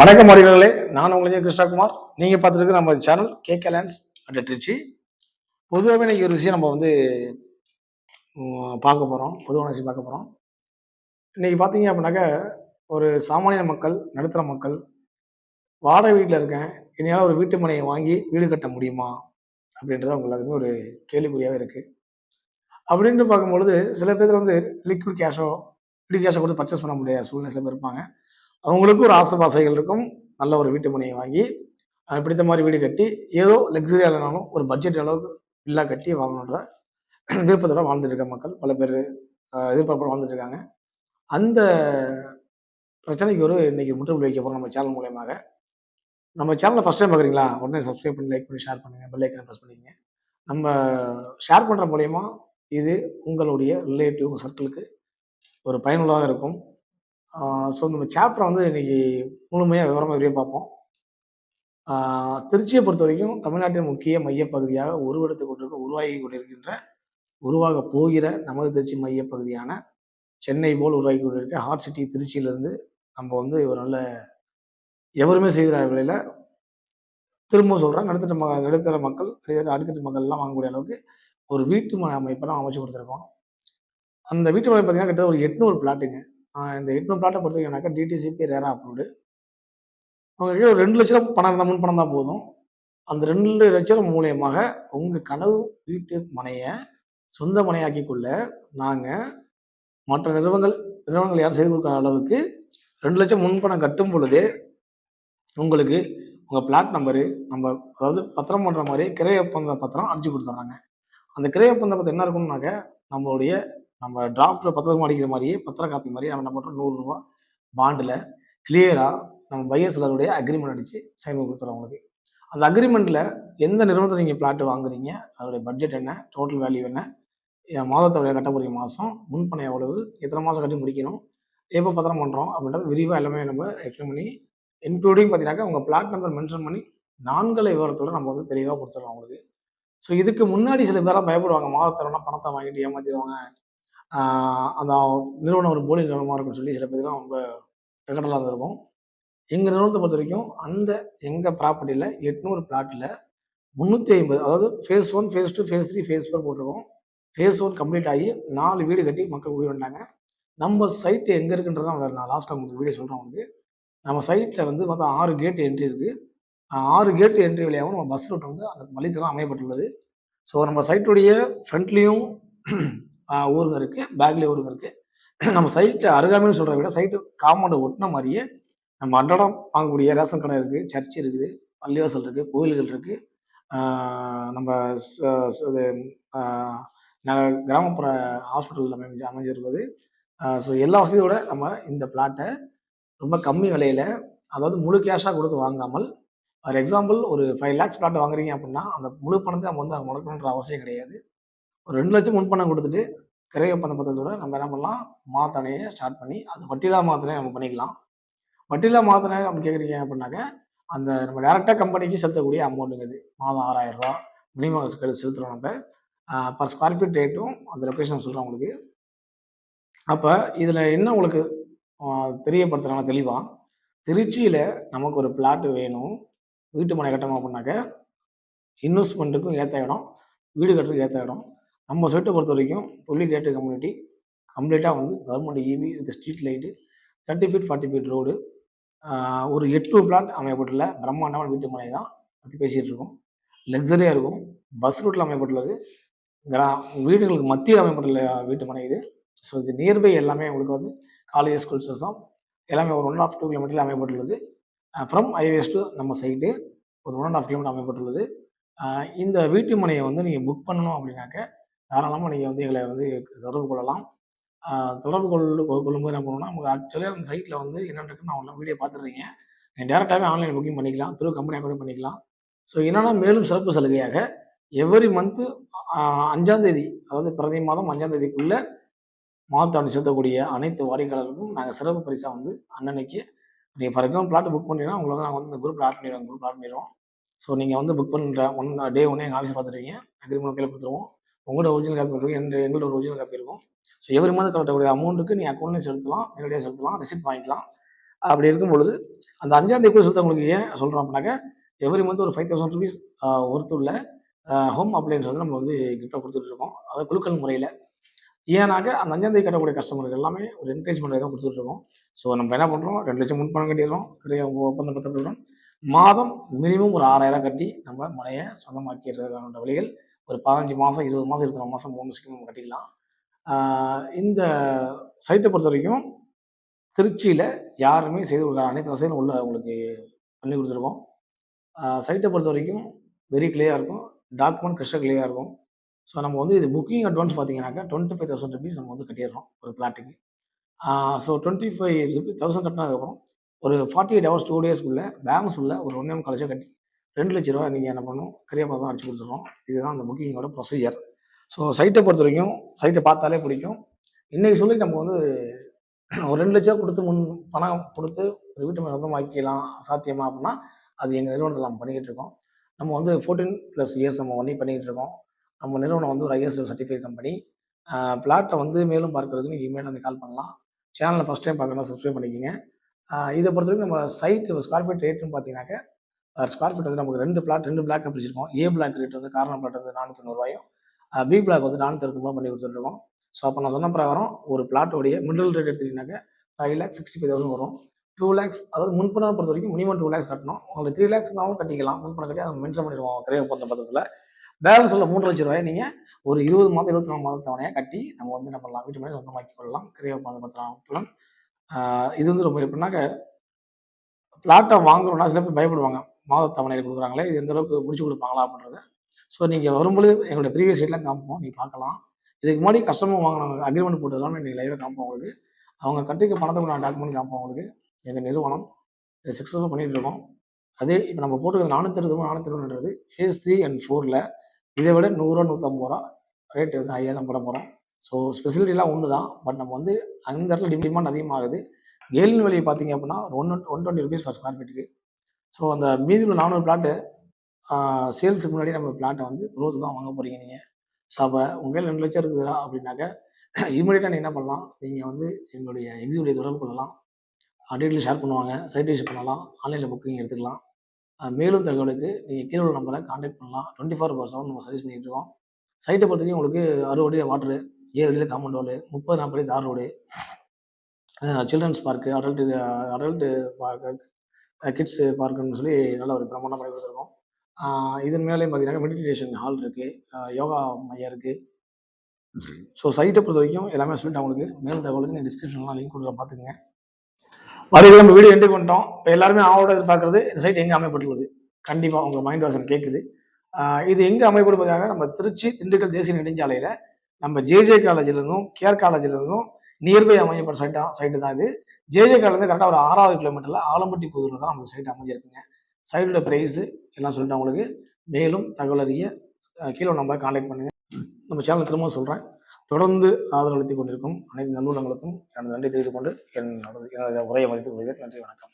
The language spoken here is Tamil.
வணக்கம் அறிவர்களே நான் உங்களுக்கு கிருஷ்ணகுமார். நீங்கள் பார்த்துருக்கு நம்ம channel KK lands at Trichy பொதுவாகவே இன்னைக்கு ஒரு விஷயம் நம்ம வந்து பார்க்க போகிறோம் பொதுவான விஷயம் பார்க்க போகிறோம் இன்னைக்கு பார்த்தீங்க அப்படின்னாக்கா ஒரு சாமானிய மக்கள் நடுத்தர மக்கள் வாடகை வீட்டில் இருக்கேன். என்னையால் ஒரு வீட்டு மனையை வாங்கி வீடு கட்ட முடியுமா? அப்படின்றது அவங்க எல்லாத்துக்குமே ஒரு கேள்விக்குறியாகவே இருக்குது அப்படின்ட்டு பார்க்கும்பொழுது சில பேர் வந்து லிக்விட் கேஷோ லிக்விட் கேஷை கொடுத்து பர்ச்சேஸ் பண்ண முடியாத சூழ்நிலை சில பேர் இருப்பாங்க. அவங்களுக்கும் ஒரு ஆசைபாசைகள் இருக்கும். நல்ல ஒரு வீட்டு மனையை வாங்கி பிடித்த மாதிரி வீடு கட்டி ஏதோ லக்ஸரியாக இல்லைனாலும் ஒரு பட்ஜெட் அளவுக்கு வில்லா கட்டி வாங்கணுன்ற விருப்பத்தோட வாழ்ந்துட்டு இருக்க மக்கள் பல பேர் எதிர்பார்ப்போட வாழ்ந்துட்டு இருக்காங்க. அந்த பிரச்சனைக்கு ஒரு இன்னைக்கு முற்றுப்புள்ளி வைக்க போகிறோம் நம்ம சேனல் மூலயமாக. நம்ம சேனலை ஃபஸ்ட் டைம் பார்க்குறீங்களா உடனே சப்ஸ்கிரைப் பண்ணி லைக் பண்ணி ஷேர் பண்ணுங்கள் பெல் ஐக்கனை ப்ரெஸ் பண்ணிக்கங்க. நம்ம ஷேர் பண்ணுற மூலயமா இது உங்களுடைய ரிலேட்டிவ் சர்க்கிளுக்கு ஒரு பயனுள்ளதாக இருக்கும். ஸோ நம்ம சாப்டரை வந்து இன்னைக்கு முழுமையாக விவரமாக வெளியே பார்ப்போம். திருச்சியை பொறுத்த வரைக்கும் தமிழ்நாட்டின் முக்கிய மையப்பகுதியாக உருவெடுத்து கொண்டிருக்க உருவாகி கொண்டிருக்கின்ற உருவாக போகிற நமது திருச்சி மையப்பகுதியான சென்னை போல் உருவாகி கொண்டிருக்க ஹார்ட் சிட்டி திருச்சியிலேருந்து நம்ம வந்து ஒரு நல்ல எவருமே செய்கிற விலையில் திரும்ப சொல்கிறேன் நடுத்தர ம நடுத்தர மக்கள் அடித்தட்டு மக்கள்லாம் வாங்கக்கூடிய அளவுக்கு ஒரு வீட்டு மனை அமைப்பெல்லாம் அமைச்சு கொடுத்துருக்கோம். அந்த வீட்டு மனை பார்த்தீங்கன்னா கிட்ட ஒரு எட்நூறு பிளாட்டுங்க இந்த எட்நூறு பிளாட்டை பொறுத்த டிடிசிபி ரேரா அப்ரூவ்டு அவங்க ஒரு ரெண்டு லட்சம் பணம் இருந்தால் முன் பணம் தான் போதும். அந்த ரெண்டு லட்சம் மூலியமாக உங்கள் கனவு வீட்டு மனையை சொந்த மனையாக்கி கொள்ள நாங்கள் மற்ற நிறுவனங்கள் நிறுவனங்கள் யாரும் செய்து கொடுக்காத அளவுக்கு ரெண்டு லட்சம் முன்பணம் கட்டும் பொழுதே உங்களுக்கு உங்கள் பிளாட் நம்பரு நம்ம அதாவது பத்திரம் பண்ணுற மாதிரி கிரை ஒப்பந்த பத்திரம் அடிச்சு கொடுத்துட்றாங்க. அந்த கிரை ஒப்பந்த பத்திரம் என்ன இருக்கும்னாக்க நம்மளுடைய நம்ம டிராஃப்ட்ல பத்திரம் அடிக்கிற மாதிரியே பத்திர காப்பி மாதிரி நம்ம என்ன பண்ணுறோம் நூறுரூவா பாண்டில் கிளியராக நம்ம பையர் சிலருடைய அக்ரிமெண்ட் அடித்து சைன் கொடுத்துறோம் உங்களுக்கு. அந்த அக்ரிமெண்ட்டில் எந்த நிறுவனத்தில் நீங்கள் பிளாட் வாங்குறீங்க? அதோடைய பட்ஜெட் என்ன? டோட்டல் வேல்யூ என்ன? என் மாதத்தோடைய கட்ட போகிற மாதம் முன்பணம் எவ்வளவு? எத்தனை மாதம் கட்டி முடிக்கணும்? எப்போ பத்திரம் பண்ணுறோம் அப்படின்றது விரிவாக எல்லாமே நம்ம எக்ஸ்பிளைன் பண்ணி இன்க்ளூடிங் பார்த்தீங்கன்னாக்கா உங்கள் பிளாட் நம்பர் மென்ஷன் பண்ணி நான்கலை விவரத்தோட நம்ம வந்து தெளிவாக கொடுத்துருவோம் உங்களுக்கு. ஸோ இதுக்கு முன்னாடி சில பேராக பயப்படுவாங்க மாதத்தரம்னா பணத்தை வாங்கிட்டு ஏமாத்திடுவாங்க. அந்த நிறுவனம் ஒரு போலி நிறுவனமாக இருக்கும்னு சொல்லி சில பேர்லாம் ரொம்ப தகடலாக இருந்திருக்கும். எங்கள் நிறுவனத்தை பொறுத்த வரைக்கும் அந்த எங்கள் ப்ராப்பர்ட்டியில் எட்நூறு பிளாட்டில் முந்நூற்றி ஐம்பது அதாவது phase one phase two phase three phase four போட்டிருக்கோம். ஃபேஸ் ஒன் கம்ப்ளீட் ஆகி நாலு வீடு கட்டி மக்கள் உயிர் வந்தாங்க நம்ம சைட்டு எங்கே இருக்குன்றது தான் நான் லாஸ்ட்டாக உங்களுக்கு வீடியோ சொல்கிறேன் உங்களுக்கு. நம்ம சைட்டில் வந்து பார்த்தா ஆறு கேட் என்ட்ரி இருக்குது ஆறு கேட் என்ட்ரி வழியாகவும் நம்ம பஸ் ரூட் வந்து அந்த வழித்தடம் அமையப்பட்டுள்ளது. ஸோ நம்ம சைட்டுடைய ஃப்ரண்ட்லேயும் ஊருங்க இருக்குது பேக்லேயே ஊருங்க இருக்குது நம்ம சைட்டு அருகாமைன்னு சொல்கிறத விட சைட்டு காம்பவுண்டை ஒட்டின மாதிரியே நம்ம அன்றாடம் வாங்கக்கூடிய ரேஷன் கடை இருக்குது சர்ச் இருக்குது பள்ளிவாசல் இருக்குது கோயில்கள் இருக்குது நம்ம இது, கிராமப்புற ஹாஸ்பிட்டல் அமைஞ்சு அமைஞ்சிருப்பது. ஸோ எல்லா வசதியோட நம்ம இந்த பிளாட்டை ரொம்ப கம்மி விலையில் அதாவது முழு கேஷாக கொடுத்து வாங்காமல் ஃபார் எக்ஸாம்பிள் ஒரு ஃபைவ் லேக்ஸ் பிளாட் வாங்குறீங்க அப்படின்னா அந்த முழு பணத்தை நம்ம வந்து அங்கே முடக்கணுன்ற அவசியம் கிடையாது. ஒரு ரெண்டு லட்சம் முன்பணம் கொடுத்துட்டு கிரக ஒப்பந்த பத்திரத்தோட நம்ம என்ன பண்ணலாம்? மாத்தணையை ஸ்டார்ட் பண்ணி அது வட்டிலா மாத்தனை நம்ம பண்ணிக்கலாம். வட்டிலா மாத்தனை அப்படி கேட்குறீங்க அப்படின்னாக்க அந்த நம்ம டேரெக்டாக கம்பெனிக்கு செலுத்தக்கூடிய அமௌண்ட்டுங்கிறது மாதம் ஆறாயிரம் ரூபா மினிமம் செலுத்துகிறோம் நம்ம. பர் ஸ்கொயர் ஃபீட் ரேட்டும் அந்த லொக்கேஷன் சொல்கிறேன் உங்களுக்கு. அப்போ இதில் என்ன உங்களுக்கு தெரியப்படுத்துகிறாங்க தெளிவாக திருச்சியில் நமக்கு ஒரு பிளாட் வேணும். வீட்டு மனை கட்டணும் அப்படின்னாக்க இன்வெஸ்ட்மெண்ட்டுக்கும் ஏற்ற இடம் வீடு கட்டுறதுக்கு ஏற்ற இடம். நம்ம சைட்டை பொறுத்த வரைக்கும் புள்ளி கேட்டு கம்யூனிட்டி கம்ப்ளீட்டாக வந்து government EB with street light thirty feet forty feet road ஒரு எட்டு பிளாட் அமையப்பட்டுள்ள பிரம்மாண்டமான வீட்டு மனை தான் பற்றி பேசிகிட்டு இருக்கோம். லக்ஸரியாக இருக்கும். பஸ் ரூட்டில் அமையப்பட்டுள்ளது. கிரா வீடுகளுக்கு மத்தியில் அமையப்பட்டுள்ள வீட்டு மனை இது. ஸோ இது நியர்பை எல்லாமே உங்களுக்கு வந்து காலேஜ் ஸ்கூல்ஸஸ் தான். எல்லாமே ஒரு ஒன் ஆஃப் டூ கிலோமீட்டரில் அமையப்பட்டுள்ளது. ஃப்ரம் ஹைவேஸ் டு நம்ம சைடு ஒரு ஒன் அண்ட் ஆஃப் கிலோமீட்டர் அமையப்பட்டுள்ளது. இந்த வீட்டு மனையை வந்து நீங்கள் புக் பண்ணணும் அப்படின்னாக்க தாராளமாக நீங்கள் வந்து எங்களை வந்து தொடர்பு கொள்ளலாம். தொடர்பு கொள்ள கொள்ளும்போது என்ன பண்ணணும்னா நமக்கு ஆக்சுவலாக அந்த சைட்டில் வந்து என்னென்னு இருக்குன்னு நான் உங்களை வீடியோ பார்த்துருக்கீங்க நீங்கள் டேரெக்டாகவே ஆன்லைன் புக்கிங் பண்ணிக்கலாம். த்ரூ கம்பெனி அக்கௌண்ட் பண்ணிக்கலாம். ஸோ என்னென்னா மேலும் சிறப்பு சலுகையாக எவ்ரி மந்த்து அஞ்சாந்தேதி அதாவது பிரதி மாதம் அஞ்சாந்தேதிக்குள்ளே மாதத்தாண்டு செலுத்தக்கூடிய அனைத்து வாடிக்கையாளர்களுக்கும் நாங்கள் சிறப்பு பரிசாக வந்து அன்னன்னைக்கு நீங்கள் ஃபார் எக்ஸாம்பிள் பிளாட் புக் பண்ணினா உங்களை வந்து நாங்கள் வந்து இந்த குரூப் ஆட் பண்ணிடுவோம் குரூப் ஆட் பண்ணிடுவோம். ஸோ நீங்கள் வந்து புக் பண்ணுற ஒன் டே ஒன்று எங்கள் ஆஃபீஸ் பார்த்துருவீங்க அக்ரிமெண்ட் கையில் கொடுத்துருவோம் உங்களோட ஒரிஜினல் காப்பி இருக்கும். என் எங்களோட ஒரிஜினல் காப்பி இருக்கும். ஸோ எவ்ரி மந்த் கட்டக்கூடிய அமௌண்ட்டுக்கு நீ அக்கௌண்ட்லேயும் செலுத்தலாம் நேரடியாக செலுத்தலாம் ரிசிப்ட் வாங்கிக்கலாம். அப்படி இருக்கும் பொழுது அந்த அஞ்சாம் தேதி செலுத்த உங்களுக்கு ஏன் சொல்கிறோம் அப்படின்னாக்க எவ்ரி மந்த் ஒரு ஃபைவ் தௌசண்ட் ருபீஸ் ஒருத்துள்ள ஹோம் அப்ளைன்ஸ் வந்து நம்ம வந்து கிஃப்டாக கொடுத்துட்ருக்கோம் அதாவது குழுக்கள் முறையில். ஏன்னாக்க அந்த அஞ்சாம் தேதி கட்டக்கூடிய கஸ்டமருக்கு எல்லாமே ஒரு என்கரேஜ்மெண்ட் தான் கொடுத்துட்ருக்கோம் ஸோ நம்ம என்ன பண்ணுறோம் ரெண்டு லட்சம் முன் பணம் கட்டிடுறோம். நிறைய ஒப்பந்த பத்திரத்துடன். மாதம் மினிமம் ஒரு ஆறாயிரம் கட்டி நம்ம மனையை சொந்தமாக்கிறதுக்கான வழிகள் ஒரு பதினஞ்சு மாதம் இருபது மாதம் இருபத்தி மாதம் மூணு ஸ்கீம் நம்ம கட்டிக்கலாம். இந்த சைட்டை பொறுத்த வரைக்கும் திருச்சியில் யாருமே செய்து கொடுக்குற அனைத்து வசதியும் உள்ள உங்களுக்கு பண்ணி கொடுத்துருக்கோம். சைட்டை பொறுத்த வரைக்கும் வெரி கிளியராக இருக்கும். டாக்குமெண்ட் கிறிஸ்டல் கிளியராக இருக்கும். ஸோ நம்ம வந்து இது புக்கிங் அட்வான்ஸ் பார்த்தீங்கன்னாக்கா டுவெண்ட்டி ஃபைவ் தௌசண்ட் ருபீஸ் நம்ம வந்து கட்டிடுறோம் ஒரு பிளாட்டுக்கு so twenty five rupees thousand கட்டினதுக்கப்புறம் ஒரு ஃபார்ட்டி எயிட் ஹவர்ஸ் டூ டேஸ்க்குள்ளே பேலன்ஸ் உள்ள ஒரு ஒன்றே காலேஜாக கட்டி ரெண்டு லட்ச ரூபா நீங்கள் என்ன பண்ணணும்? கிரியாபாக தான் அடிச்சு கொடுத்துருவோம் இதுதான் அந்த புக்கிங்கோட ப்ரொசீஜர் ஸோ சைட்டை பொறுத்த வரைக்கும் சைட்டை பார்த்தாலே பிடிக்கும். இன்றைக்கி சொல்லி நம்ம வந்து ஒரு ரெண்டு லட்ச ரூபா கொடுத்து முன் பணம் கொடுத்து ஒரு வீட்டு மேலே சொந்தமாக்கிக்கலாம் சாத்தியமா அப்படின்னா அது எங்கள் நிறுவனத்தில் நம்ம பண்ணிக்கிட்டு இருக்கோம். நம்ம வந்து ஃபோர்டீன் ப்ளஸ் இயர்ஸ் நம்ம பண்ணி பண்ணிக்கிட்டு இருக்கோம். நம்ம நிறுவனம் வந்து ஒரு ஐஎஸ்எஸ் சர்டிஃபைட் கம்பெனி பிளாட்டை வந்து மேலும் பார்க்கறதுக்கு நீங்கள் இமெயில் வந்து கால் பண்ணலாம். சேனலில் ஃபஸ்ட் டைம் பார்க்கணும் சப்ஸ்கிரைப் பண்ணிக்கோங்க. இதை பொறுத்த வரைக்கும் நம்ம சைட்டு ஸ்கொயர் ஃபீட் ரேட்டுன்னு பார்த்தீங்கன்னாக்க ஸ்கொயர் ஃபீட் வந்து நமக்கு ரெண்டு பிளாட் ரெண்டு பிளாக்காக பிரிச்சிருக்கோம். ஏ பிளாக் ரேட் வந்து காரணம் பிளாட் வந்து நானூற்றி தொண்ணூறுவாயும் பி பிளாக் வந்து நானூற்றி அறுபது ரூபாய் பண்ணி கொடுத்துருக்கோம் ஸோ அப்போ நான் சொன்ன பிரகாரம் ஒரு பிளாட்டோடைய middle rate எடுத்துக்கிட்டீங்கன்னாக்க five lakhs sixty five thousand வரும். டூ லேக்ஸ் அதாவது முன்பணம் பொறுத்த வரைக்கும் மினிமம் டூ லேக்ஸ் கட்டணும். உங்களுக்கு த்ரீ லேக்ஸ்னாலும் கட்டிக்கலாம். முன்பணம் கட்டி அதை மென்ஷன் பண்ணிடுவோம் கிரேவ் ஒப்பந்த பத்திரத்தில் பேலன்ஸ் உள்ள மூன்று லட்ச ரூபாய் நீங்கள் ஒரு இருபது மாதம் இருபத்தி நாலு மாதம் தவணையாக கட்டி நம்ம வந்து என்ன பண்ணலாம்? வீட்டு மேலே சொந்தமாக்கி கொள்ளலாம். கிரேவ் ஒப்பந்த பத்திரம் புலன் இது வந்து ரொம்ப எப்படின்னாக்க பிளாட்டை வாங்குறோம்னா சில பேர் பயப்படுவாங்க. மாத தவணையில் கொடுக்குறாங்களே இது எந்த அளவுக்கு முடிச்சு கொடுப்பாங்களா அப்படின்றத. ஸோ நீங்கள் வரும்பொழுது எங்களுடைய ப்ரீவியஸ் ரேட்லாம் காமிப்போம். நீங்கள் பார்க்கலாம். இதுக்கு முன்னாடி கஸ்டமர் வாங்கினாங்க அக்ரிமெண்ட் போட்டதெல்லாம் நீங்கள் லைவாக காமிப்போம் உங்களுக்கு. அவங்க கட்டிக்க பணத்துக்கு நான் டாக்குமெண்ட் காமிப்போம் உங்களுக்கு. எங்கள் நிறுவனம் சக்ஸஸ்ஃபுல் பண்ணிட்டு இருக்கோம். அதே இப்போ நம்ம போட்டுக்கிறது நானூற்றி இருபது நானூற்றி அறுபதுன்றது ஃபேஸ் த்ரீ அண்ட் ஃபோரில் இதை விட நூறுரூவா நூற்றம்பது ரூபா ரேட்டு வந்து ஹையாக தான் போட போகிறோம் ஸோ ஸ்பெசிலிட்டிலாம் ஒன்று தான் பட் நம்ம வந்து அந்த இடத்துல டிமாண்ட் அதிகமாகுது. கேலின் விலையை பார்த்தீங்க அப்படின்னா one one twenty rupees per square ஃபீட்டுக்கு so அந்த மீதி உள்ள நானூறு பிளாட்டு சேல்ஸுக்கு முன்னாடி நம்ம பிளாட்டை வந்து க்ரோத் தான் வாங்க போகிறீங்க நீங்கள் ஸோ அப்போ உங்கள் ரெண்டு லட்சம் இருக்குதா அப்படின்னாக்க இமீடியட்டாக நீங்கள் என்ன பண்ணலாம்? நீங்கள் வந்து எங்களுடைய எக்ஸிக்யூட்டிவ் தொடர்பு கொள்ளலாம். டீட்டெயில் ஷேர் பண்ணுவாங்க. சைட் யூஸ் பண்ணலாம். ஆன்லைனில் புக்கிங் எடுத்துக்கலாம். மேலும் தகவலுக்கு நீங்கள் கீழே உள்ள நம்பரை காண்டாக்ட் பண்ணலாம். டுவெண்ட்டி ஃபோர் ஹவர் செவன் நம்ம சர்வீஸ் பண்ணிகிட்டு இருக்கோம். சைட்டை பொறுத்த வரைக்கும் உங்களுக்கு அறுபடி வாட்டரு ஏழு அடியில் காம்பவுண்ட் ரோடு முப்பது நாற்பது தார் road children's park adult adult park kids பார்க்குன்னு சொல்லி நல்ல ஒரு பிரமாண்டம் பண்ணி கொடுத்துருக்கோம். இதன் மேலே பார்த்தீங்கன்னா மெடிடேஷன் ஹால் இருக்குது யோகா மையம் இருக்குது ஸோ சைட்டை பொறுத்த வரைக்கும் எல்லாமே சொல்லிட்டு உங்களுக்கு மேலும் தகவலுக்கு நீங்கள் டிஸ்கிரிப்ஷன்லாம் லிங்க் கொடுக்குற பார்த்துக்கங்க. வரைக்கும் நம்ம வீடியோ என்ட்ரி பண்ணிட்டோம். இப்போ எல்லாருமே ஆவோட எதிர்பார்க்கறது இந்த சைட் எங்கே அமைப்பட்டுள்ளது கண்டிப்பாக உங்கள் மைண்ட் வாசன் கேட்குது. இது எங்கே அமைப்படுவதாக நம்ம திருச்சி திண்டுக்கல் தேசிய நெடுஞ்சாலையில் நம்ம ஜேஜே காலேஜிலிருந்தும் கேஆர் காலேஜிலிருந்தும் நியர்பை அமையப்பட்ட சைட்டா சைட்டு தான் இது. ஜேஜே கரெக்டாக ஒரு ஆறாவது கிலோமீட்டரில் ஆலம்பட்டி புதூரில் தான் நம்மளுக்கு சைட் அமைஞ்சிருக்குங்க. சைடோட ப்ரைஸு எல்லாம் சொல்லிட்டு உங்களுக்கு மேலும் தகவல் அறிய கீழே நம்ம காண்டாக்ட் பண்ணுங்கள் நம்ம சேனல் திரும்ப சொல்கிறேன் தொடர்ந்து ஆதரவளித்துக் கொண்டிருக்கும் அனைத்து நல்லூரங்களுக்கும் எனது நன்றி தெரிவித்துக் கொண்டு என்னோட எனது உரையை மதித்துக் கொள்கிறேன். நன்றி வணக்கம்.